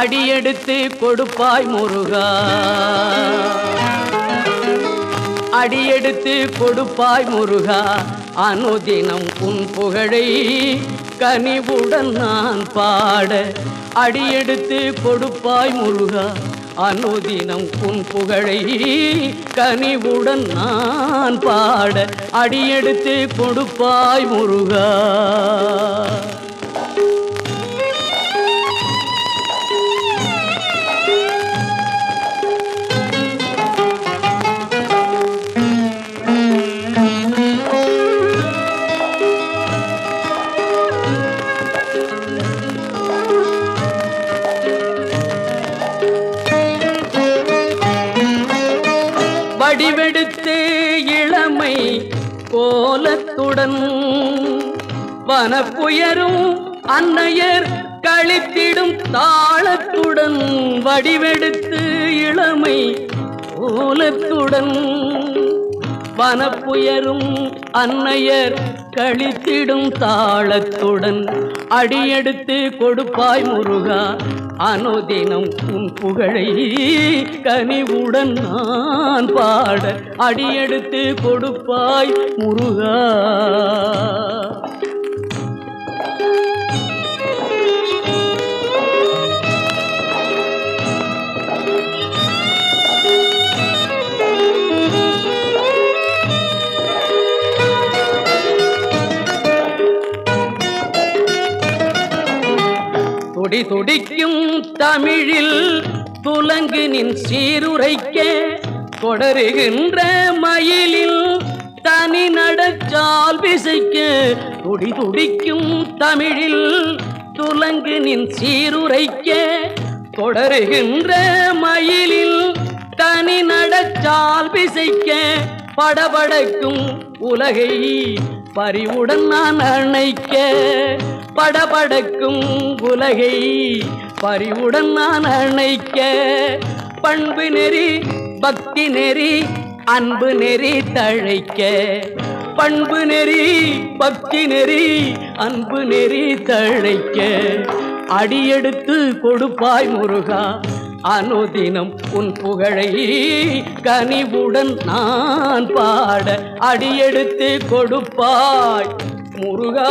அடியெடுத்து கொடுப்பாய் முருகா. அடியெடுத்து கொடுப்பாய் முருகா. அனுதினம் உன் புகழை கனிவுடன் நான் பாட அடியெடுத்து கொடுப்பாய் முருகா. அனுதினம் உன் புகழை கனிவுடன் நான் பாட அடியெடுத்து கொடுப்பாய் முருகா. கோலத்துடன் வனப்புயரும் அன்னையர் கழித்திடும் தாளத்துடன் வடிவெடுத்து இளமை கோலத்துடன் வனப்புயரும் அன்னையர் கழித்திடும் தாளத்துடன் அடியெடுத்து கொடுப்பாய் முருகா. அனுதினம் உன் புகழை கனிவுடன் நான் பாட அடியெடுத்து கொடுப்பாய் முருகா. துடி துடிக்கும் தமிழில் துலங்கு நின் சீருரைக்க. தொடருகின்ற மயிலில் தனி நடச்சால் விசைக்க துடி துடிக்கும் தமிழில் துலங்கு நின் சீருரைக்க. தொடருகின்ற மயிலில் தனி நடச்சால் விசைக்க. படபடக்கும் உலகை பறிவுடன் நான் அணைக்க. படபடக்கும் உலகை பறிவுடன் நான் அணைக்க. பண்பு நெறி பக்தி நெறி அன்பு நெறி தழைக்க. பண்பு நெறி பக்தி நெறி அன்பு நெறி தழைக்க. அடியெடுத்து கொடுப்பாய் முருகா அனுதினம் உன் புகழை கனிவுடன் நான் பாட. அடியெடுத்து கொடுப்பாய் முருகா.